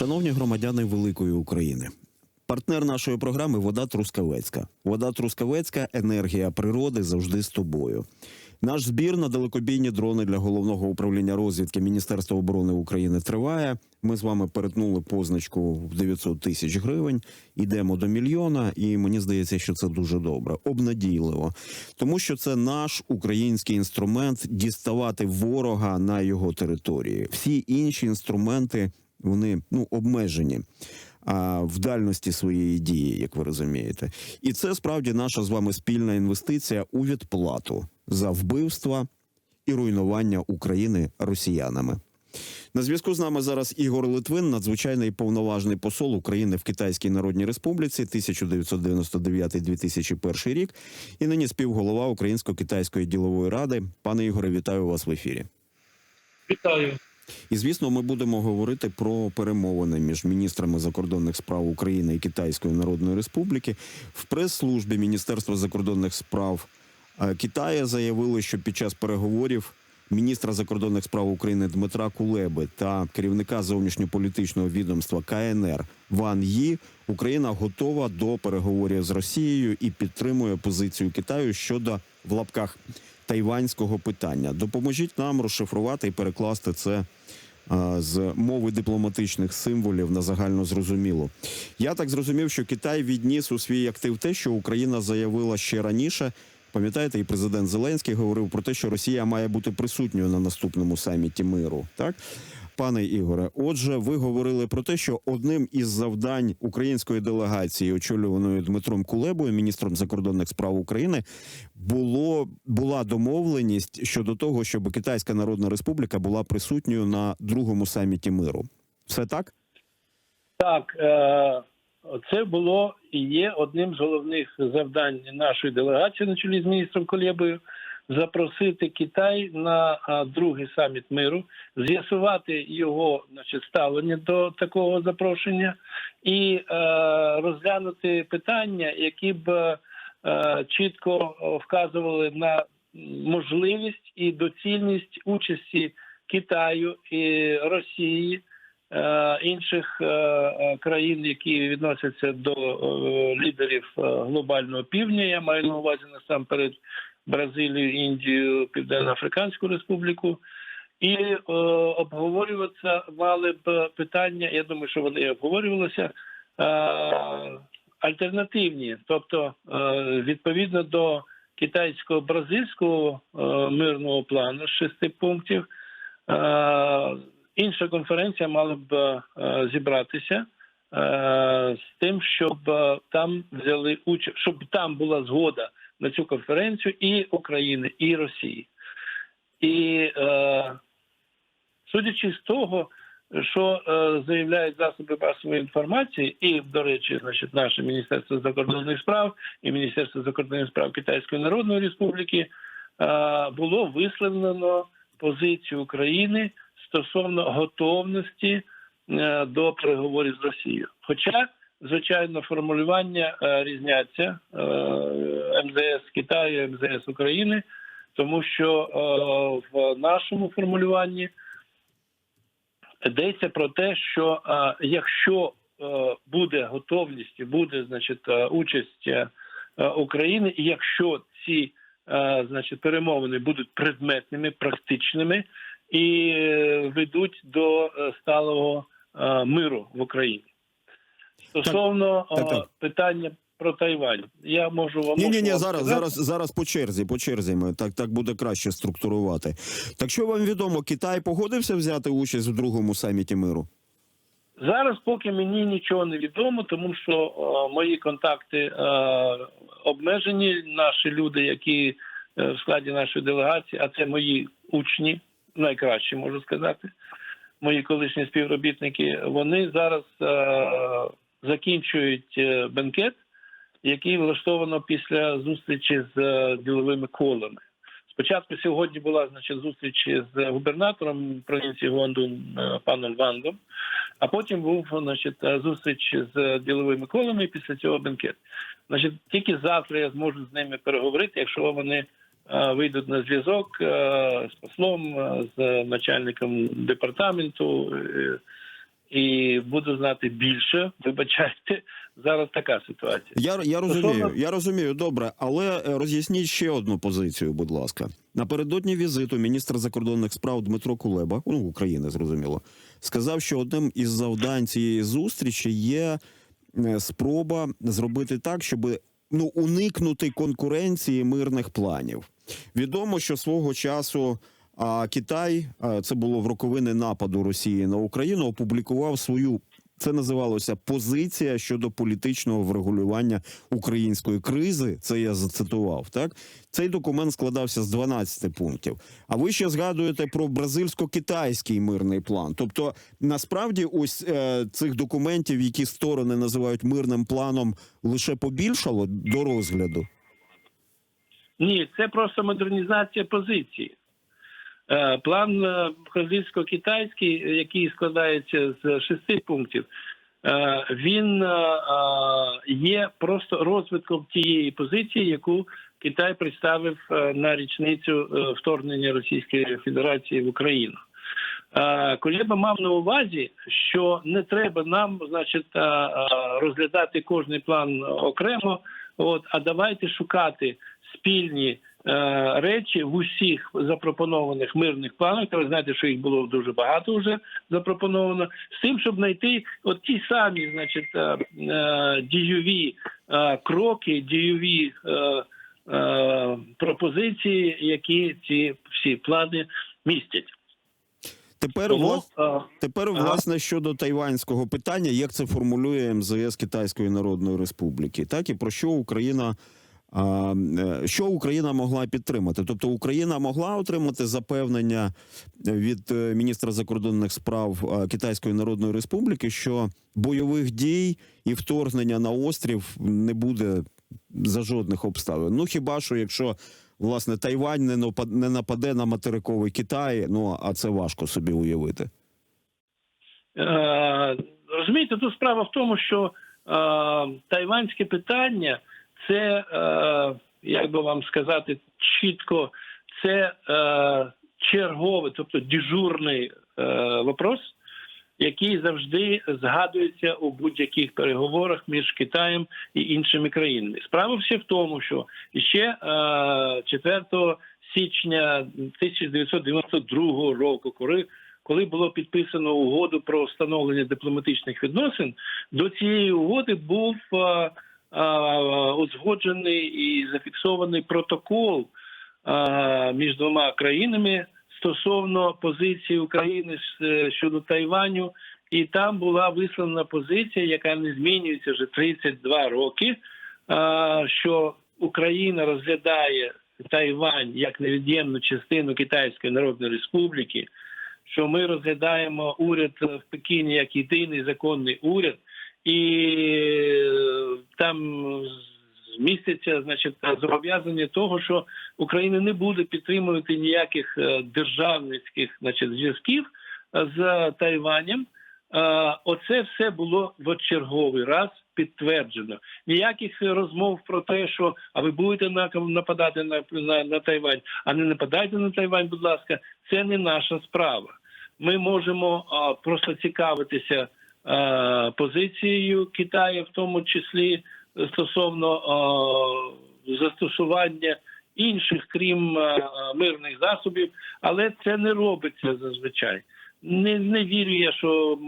Шановні громадяни великої України. Партнер нашої програми Вода Трускавецька. Вода Трускавецька енергія природи завжди з тобою. Наш збір на далекобійні дрони для головного управління розвідки Міністерства оборони України триває. Ми з вами перетнули позначку в 900 тисяч гривень. Йдемо до мільйона, і мені здається, що це дуже добре, обнадійливо, тому що це наш український інструмент діставати ворога на його території. Всі інші інструменти вони ну обмежені. А в дальності своєї дії, як ви розумієте, і це справді наша з вами спільна інвестиція у відплату за вбивства і руйнування України росіянами. На зв'язку з нами зараз Ігор Литвин, надзвичайний повноважний посол України в Китайській Народній Республіці 1999-2001 рік, і нині співголова Українсько-китайської ділової ради. Пане Ігоре, вітаю вас в ефірі. Вітаю. І звісно, ми будемо говорити про перемовини між міністрами закордонних справ України і Китайської Народної Республіки. В прес-службі Міністерства закордонних справ е, Китаю заявили, що під час переговорів міністра закордонних справ України Дмитра Кулеби та керівника зовнішньополітичного відомства КНР Ван Ї Україна готова до переговорів з Росією і підтримує позицію Китаю щодо в лапках тайванського питання. Допоможіть нам розшифрувати і перекласти це з мови дипломатичних символів на загально зрозуміло. Я так зрозумів, що Китай відніс у свій актив те, що Україна заявила ще раніше. Пам'ятаєте, і президент Зеленський говорив про те, що Росія має бути присутньою на наступному саміті миру. Так, пане Ігоре, отже, ви говорили про те, що одним із завдань української делегації, очолюваної Дмитром Кулебою, міністром закордонних справ України, було була домовленість щодо того, щоб Китайська Народна Республіка була присутньою на другому саміті миру. Все так? Так, е, це було і є одним з головних завдань нашої делегації на чолі з міністром Колєбою запросити Китай на другий саміт миру, з'ясувати його значить, ставлення до такого запрошення і е, розглянути питання, які б е, чітко вказували на можливість і доцільність участі Китаю і Росії. е, Інших е, е, країн, які відносяться до лідерів глобального півдня, я маю на увазі насамперед Бразилію, Індію, Південно-Африканську Республіку, і е, обговорюватися мали б питання. Я думаю, що вони обговорювалися е, альтернативні, тобто е, відповідно до китайського бразильського е, мирного плану з шести пунктів. Е, інша конференція мала б е, зібратися е, з тим, щоб е, там взяли участь, щоб там була згода на цю конференцію і України, і Росії. І е, судячи з того, що е, заявляють засоби масової інформації, і, до речі, значить, наше Міністерство закордонних справ і Міністерство закордонних справ Китайської Народної Республіки, е, було висловлено позицію України стосовно готовності е, до переговорів з Росією. Хоча, звичайно, формулювання е, різняться е, МЗС Китаю, МЗС України, тому що е, в нашому формулюванні йдеться про те, що якщо буде готовність буде значить, участь України, і якщо ці значить, перемовини будуть предметними, практичними і ведуть до сталого миру в Україні. Стосовно Так, так, е, так. питання про Тайвань, я можу вам Ні, ні, ні, зараз, зараз, зараз по черзі, по черзі. Ми так, так буде краще структурувати. Так що вам відомо, Китай погодився взяти участь у другому саміті миру? Зараз поки мені нічого не відомо, тому що е, мої контакти е, обмежені. Наші люди, які в складі нашої делегації, а це мої учні, найкращі можу сказати, мої колишні співробітники. Вони зараз е, закінчують е, бенкет, який влаштовано після зустрічі з е, діловими колами. Спочатку сьогодні була значить зустріч з губернатором провінції Гондун е, паном Вангом. А потім був значить, зустріч з діловими колами і після цього бенкет. Значить, тільки завтра я зможу з ними переговорити, якщо вони вийдуть на зв'язок з послом, з начальником департаменту. І буду знати більше. Вибачайте, зараз така ситуація. Я, я розумію, Стосовно- я розумію, добре, але е, роз'ясніть ще одну позицію, будь ласка. Напередодні візиту міністр закордонних справ Дмитро Кулеба, ну України, зрозуміло, сказав, що одним із завдань цієї зустрічі є е, спроба зробити так, щоб ну уникнути конкуренції мирних планів. Відомо, що свого часу. А Китай, це було в роковини нападу Росії на Україну, опублікував свою це називалося позиція щодо політичного врегулювання української кризи. Це я зацитував. Так цей документ складався з 12 пунктів. А ви ще згадуєте про бразильсько-китайський мирний план. Тобто, насправді, ось е, цих документів, які сторони називають мирним планом, лише побільшало до розгляду. Ні, це просто модернізація позиції. Е, План е, бразильсько-китайський, який складається з шести пунктів, е, він є просто розвитком тієї позиції, яку Китай представив на річницю вторгнення Російської Федерації в Україну. Кулеба мав на увазі, що не треба нам, значить, розглядати кожний план окремо. От, а давайте шукати спільні речі в усіх запропонованих мирних планах. Та ви знаєте, що їх було дуже багато вже запропоновано, з тим, щоб знайти от ті самі, значить, е, е, дійові е, кроки, дійові е, е, пропозиції, які ці всі плани містять. Тепер Тому, влас- е, Тепер, власне, щодо тайванського питання, як це формулює МЗС Китайської Народної Республіки, так і про що Україна. Е, що Україна могла підтримати? Тобто Україна могла отримати запевнення від е, міністра закордонних справ е, Китайської Народної Республіки, що бойових дій і вторгнення на острів не буде за жодних обставин. Ну хіба що якщо власне Тайвань не нападе на материковий Китай, ну а це важко собі уявити. Розумієте, тут справа в тому, що тайванське питання це, е, як би вам сказати, чітко, це е, черговий, тобто дежурний е, вопрос, який завжди згадується у будь-яких переговорах між Китаєм і іншими країнами. Справа все в тому, що ще е, 4 січня 1992 року, коли коли було підписано угоду про встановлення дипломатичних відносин, до цієї угоди був е, узгоджений і зафіксований протокол е, між двома країнами стосовно позиції України е, щодо Тайваню. І там була висловлена позиція, яка не змінюється вже 32 роки, е, що Україна розглядає Тайвань як невід'ємну частину Китайської Народної Республіки, що ми розглядаємо уряд в Пекіні як єдиний законний уряд, і е, там міститься значить зобов'язання того, що Україна не буде підтримувати ніяких е, державницьких значить, зв'язків е, з Тайванем. Оце все було в черговий раз підтверджено. Ніяких розмов про те, що а ви будете на- нападати на, на, на Тайвань, а не нападайте на Тайвань, будь ласка, це не наша справа. Ми можемо а, просто цікавитися позицією Китаю, в тому числі стосовно застосування інших, крім мирних засобів, але це не робиться зазвичай. Не, не вірю я, що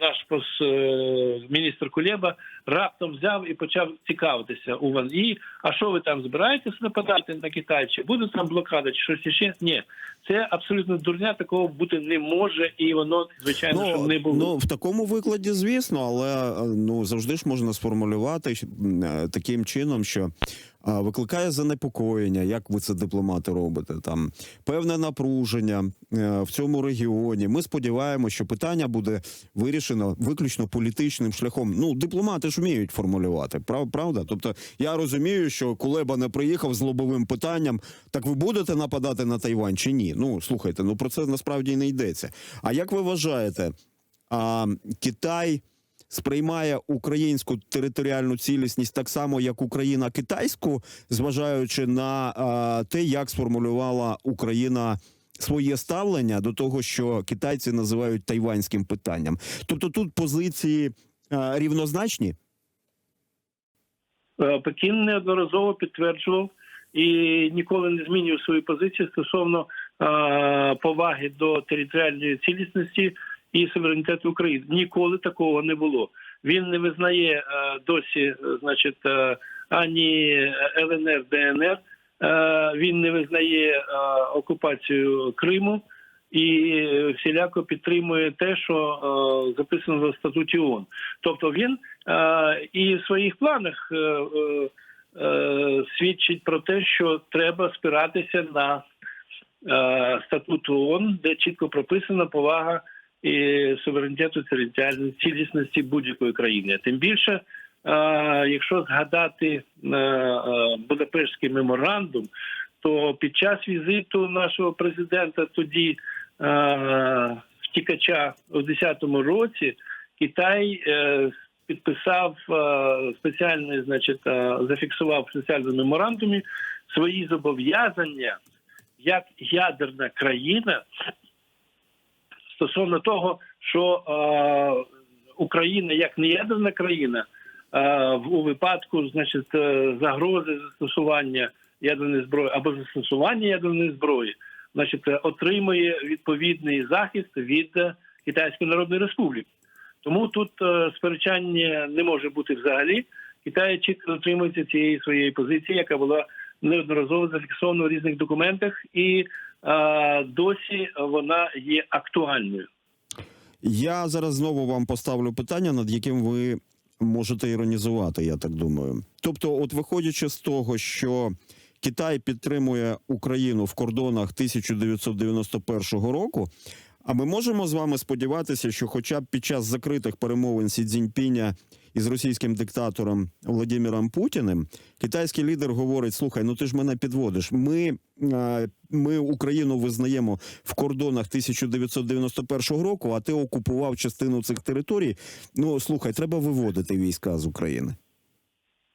наш пос, е, міністр Кулеба раптом взяв і почав цікавитися у вас. І а що ви там збираєтесь нападати на Китай? Чи буде там блокада, чи щось ще? Ні, це абсолютно дурня, такого бути не може, і воно звичайно що не було. Ну, в такому викладі, звісно, але е, ну завжди ж можна сформулювати е, таким чином, що викликає занепокоєння, як ви це дипломати робите. Там певне напруження в цьому регіоні. Ми сподіваємося, що питання буде вирішено виключно політичним шляхом. Ну, дипломати ж вміють формулювати, прав, правда? Тобто я розумію, що Кулеба не приїхав з лобовим питанням. Так ви будете нападати на Тайвань чи ні? Ну слухайте, ну про це насправді не йдеться. А як ви вважаєте, а, Китай сприймає українську територіальну цілісність так само, як Україна китайську, зважаючи на а, те, як сформулювала Україна своє ставлення до того, що китайці називають тайванським питанням. Тобто тут позиції е, рівнозначні. Е, Пекін неодноразово підтверджував і ніколи не змінював свою позицію стосовно е, поваги до територіальної цілісності і суверенітету України. Ніколи такого не було. Він не визнає досі, значить, ані ЛНР, ДНР. Е, він не визнає е, окупацію Криму і всіляко підтримує те, що е, записано в статуті ООН. Тобто він і в своїх планах свідчить про те, що треба спиратися на статут ООН, де чітко прописана повага і суверенітету територіальної цілісності будь-якої країни. Тим більше, якщо згадати е, е, Будапештський меморандум, то під час візиту нашого президента тоді е, втікача у 2010 році Китай підписав спеціальний, значить, зафіксував в спеціальному меморандумі свої зобов'язання як ядерна країна стосовно того, що Україна як неядерна країна у випадку, значить, е, загрози застосування ядерної зброї або застосування ядерної зброї, значить, е, отримує відповідний захист від е, Китайської Народної Республіки. Тому тут е, сперечання не може бути взагалі. Китай чітко дотримується цієї своєї позиції, яка була неодноразово зафіксована в різних документах, і е, досі вона є актуальною. Я зараз знову вам поставлю питання, над яким ви можете іронізувати, я так думаю. Тобто, от виходячи з того, що Китай підтримує Україну в кордонах 1991 року. А ми можемо з вами сподіватися, що, хоча б під час закритих перемовин Сі Цзіньпіня із російським диктатором Владимиром Путіним, китайський лідер говорить: слухай, ну ти ж мене підводиш. Ми, е, ми Україну визнаємо в кордонах 1991 року, а ти окупував частину цих територій. Ну слухай, треба виводити війська з України.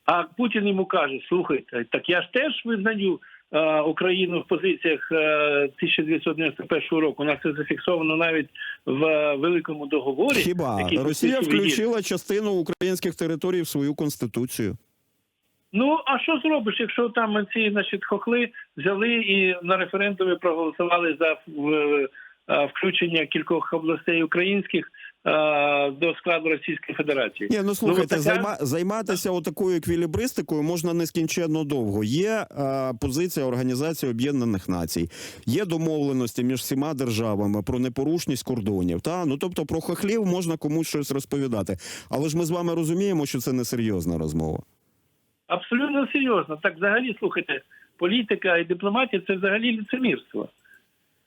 А Путін йому каже: слухайте, так я ж теж визнаю Україну в позиціях е, 1991 року. У нас це зафіксовано навіть в е, великому договорі. Хіба Росія включила частину українських територій в свою конституцію? Ну а що зробиш, якщо там ці значить хохли взяли і на референдумі проголосували за е, включення кількох областей українських е, до складу Російської Федерації? Ні, ну слухайте, така- займа, займатися отакою еквілібристикою можна нескінченно довго. Є е, позиція Організації Об'єднаних Націй, є домовленості між всіма державами про непорушність кордонів. Та ну тобто про хохлів можна комусь щось розповідати. Але ж ми з вами розуміємо, що це не серйозна розмова. Абсолютно серйозно. Так, взагалі, слухайте, політика і дипломатія це взагалі ліцемірство.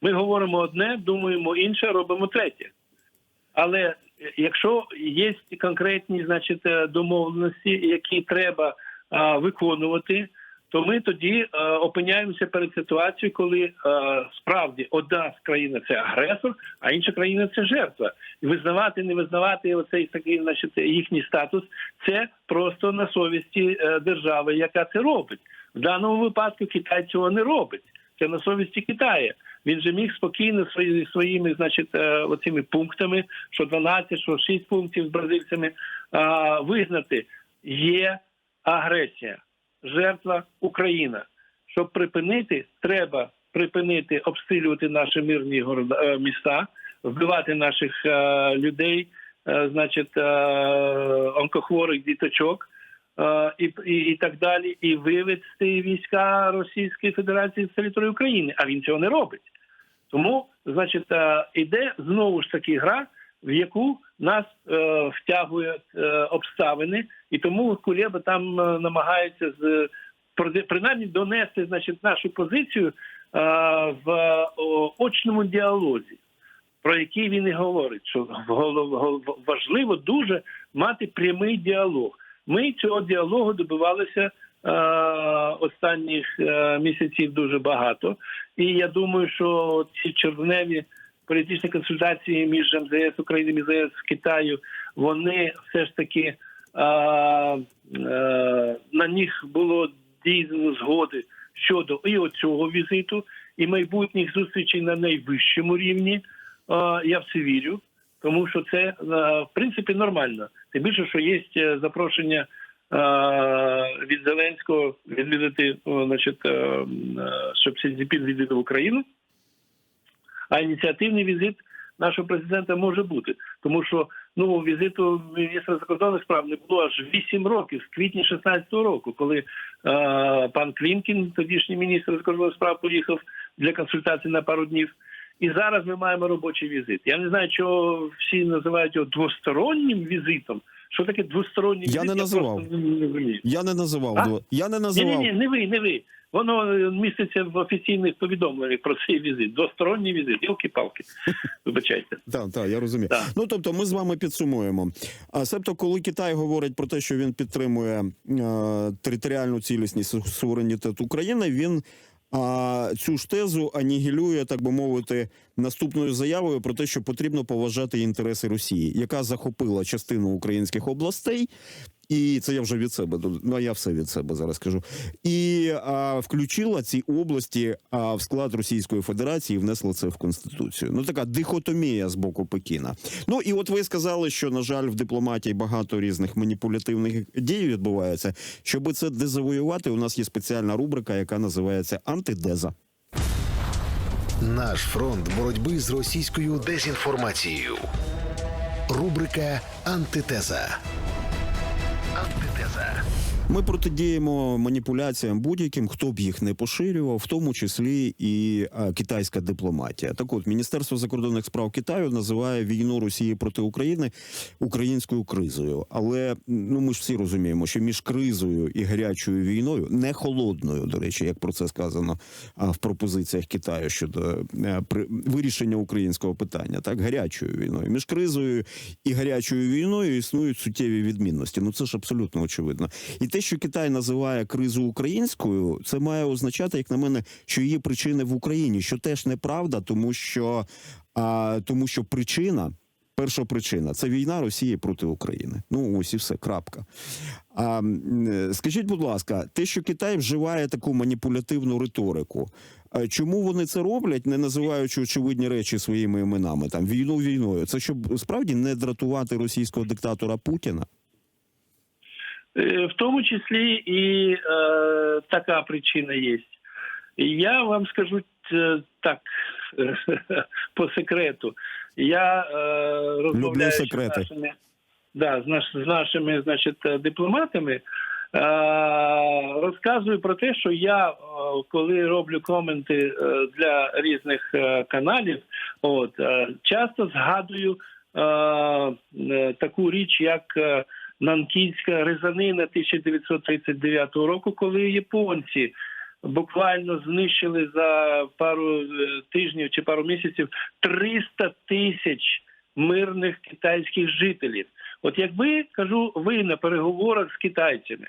Ми говоримо одне, думаємо інше, робимо третє. Але е, якщо є конкретні, значить, е, домовленості, які треба а, виконувати, то ми тоді е, опиняємося перед ситуацією, коли е, справді одна з країн це агресор, а інша країна це жертва. І визнавати, не визнавати оцей такий, значить, їхній статус, це просто на совісті е, держави, яка це робить. В даному випадку Китай цього не робить. Це на совісті Китаю. Він же міг спокійно свої, своїми, значить, е, оцими пунктами, що 12, що 6 пунктів з бразильцями, визнати. Є агресія, жертва Україна. Щоб припинити, треба припинити обстрілювати наші мирні е, міста, вбивати наших е, людей, значить, онкохворих діточок. Е, І, і, так далі, і вивести війська Російської Федерації з території України. А він цього не робить. Тому, значить, е, іде знову ж таки гра, в яку нас е, втягують е, обставини, і тому Кулеба там е, намагається з принаймні донести значить, нашу позицію е, в очному діалозі, про який він і говорить, що важливо дуже мати прямий діалог. Ми цього діалогу добивалися е, останніх е, місяців дуже багато. І я думаю, що ці червневі політичні консультації між МЗС України і МЗС Китаю, вони все ж таки е, е, на них було дійсно згоди щодо і оцього візиту, і майбутніх зустрічей на найвищому рівні. Е, Я в це вірю, тому що це е, в принципі нормально. Тим більше, що є е, запрошення е, від Зеленського відвідати, значить, е, е, щоб Сі Цзіньпін відвідав Україну. А ініціативний візит нашого президента може бути, тому що ну візиту міністра закордонних справ не було аж 8 років з квітня 16-го року, коли е, пан Клімкін, тодішній міністр закордонних справ, поїхав для консультацій на пару днів. І зараз ми маємо робочий візит. Я не знаю, чого всі називають його двостороннім візитом. Що таке двосторонній Я візит? не називав. не. Я не називав. А? Я не Ні, називав. ні, ні, не ви, не ви. Воно е, міститься в офіційних повідомленнях про цей візит. Двосторонній візит. Йолки-палки. Вибачайте. Так, так, я розумію. Так. Ну тобто, ми з вами підсумуємо. А себто, коли Китай говорить про те, що він підтримує е, територіальну цілісність суверенітет України, він а, цю ж тезу анігілює, так би мовити, наступною заявою про те, що потрібно поважати інтереси Росії, яка захопила частину українських областей. І це я вже від себе ну я все від себе зараз кажу. І а, включила ці області а, в склад Російської Федерації і внесла це в конституцію. Ну така дихотомія з боку Пекіна. Ну і от ви сказали, що на жаль, в дипломатії багато різних маніпулятивних дій відбувається. Щоб це дезавоювати, у нас є спеціальна рубрика, яка називається антидеза. Наш фронт боротьби з російською дезінформацією. Рубрика Антитеза. Ми протидіємо маніпуляціям будь-яким, хто б їх не поширював, в тому числі і китайська дипломатія. Так от Міністерство закордонних справ Китаю називає війну Росії проти України українською кризою. Але ну ми ж всі розуміємо, що між кризою і гарячою війною, не холодною, до речі, як про це сказано в пропозиціях Китаю щодо е, вирішення українського питання, так гарячою війною. Між кризою і гарячою війною існують суттєві відмінності. Ну це ж абсолютно очевидно. І те, що Китай називає кризу українською, це має означати, як на мене, що її причини в Україні, що теж неправда, тому що, а, тому що причина. Перша причина це війна Росії проти України. Ну ось і все. Крапка. А е, скажіть, будь ласка, те, що Китай вживає таку маніпулятивну риторику, чому вони це роблять, не називаючи очевидні речі своїми іменами? Там війну війною. Це щоб справді не дратувати російського диктатора Путіна? Е, В тому числі і е, така причина є. Я вам скажу е, так по секрету. Я е, розмовляю з нашими, да, з, наш, з нашими значить, дипломатами. Розказую про те, що я, коли роблю коменти для різних каналів, от часто згадую таку річ, як Нанкінська резанина 1939 року, коли японці буквально знищили за пару е, тижнів чи пару місяців 300 тисяч мирних китайських жителів. От якби кажу, ви на переговорах з китайцями,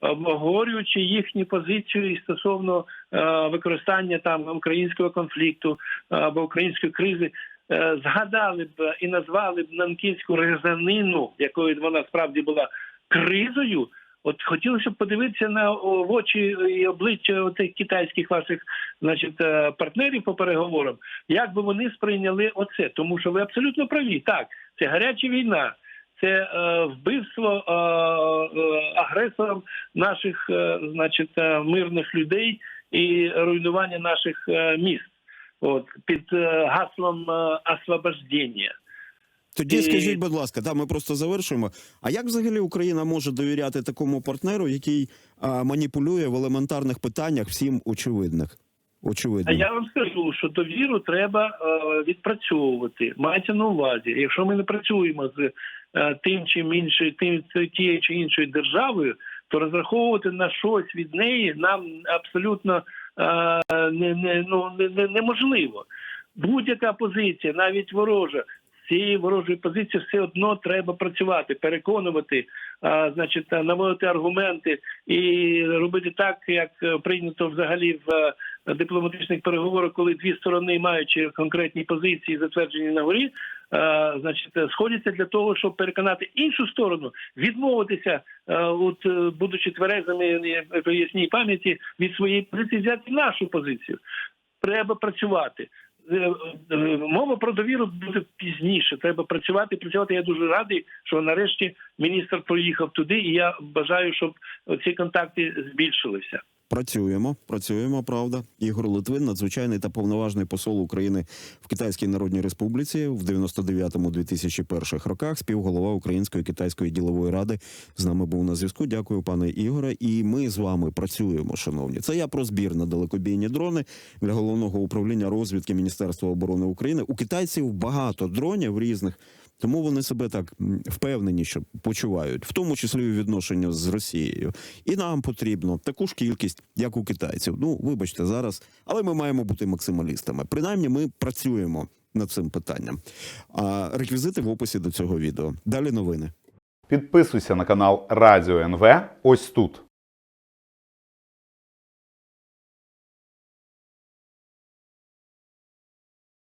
обговорюючи їхню позицію і стосовно е, використання там українського конфлікту або української кризи, згадали б і назвали б нанкінську резанину, якою вона справді була кризою. От хотілося б подивитися на в очі і обличчя тих китайських ваших значить, е, партнерів по переговорам, як би вони сприйняли оце, тому що ви абсолютно праві. Так, це гаряча війна, це е, вбивство е, е, агресором наших, е, значить, е, мирних людей і руйнування наших е, міст. От під е, гаслом е, освобождення. Тоді скажіть, будь ласка, да, ми просто завершуємо. А як взагалі Україна може довіряти такому партнеру, який а, маніпулює в елементарних питаннях всім очевидних? А Очевидно. я вам скажу, що довіру треба е, відпрацьовувати. Мається на увазі, якщо ми не працюємо з тим чи іншою, тим тією чи іншою державою, то розраховувати на щось від неї нам абсолютно не, не, ну, не, не, неможливо. Будь-яка позиція, навіть ворожа. Цієї ворожої позиції все одно треба працювати, переконувати, а, значить, наводити аргументи і робити так, як е, прийнято взагалі в е, дипломатичних переговорах, коли дві сторони, маючи конкретні позиції, затверджені на горі, е, значить, е, сходяться для того, щоб переконати іншу сторону, відмовитися, е, от е, будучи тверезими в ясній пам'яті від своєї позиції, взяти нашу позицію. треба працювати. Мова про довіру буде пізніше. Треба працювати. Працювати. Я дуже радий, що нарешті міністр поїхав туди, і я бажаю, щоб ці контакти збільшилися. Працюємо, працюємо, правда. Ігор Литвин, надзвичайний та повноважний посол України в Китайській Народній Республіці в 99-2001 роках, співголова Української китайської ділової ради з нами був на зв'язку. Дякую, пане Ігоре. І ми з вами працюємо, шановні. Це я про збір на далекобійні дрони для головного управління розвідки Міністерства оборони України. У китайців багато дронів різних. Тому вони себе так м, впевненіше почувають, в тому числі і у відношенні з Росією. І нам потрібно таку ж кількість, як у китайців. Ну, вибачте, зараз, але ми маємо бути максималістами. Принаймні, ми працюємо над цим питанням. А реквізити в описі до цього відео. Далі новини. Підписуйся на канал Радіо НВ ось тут.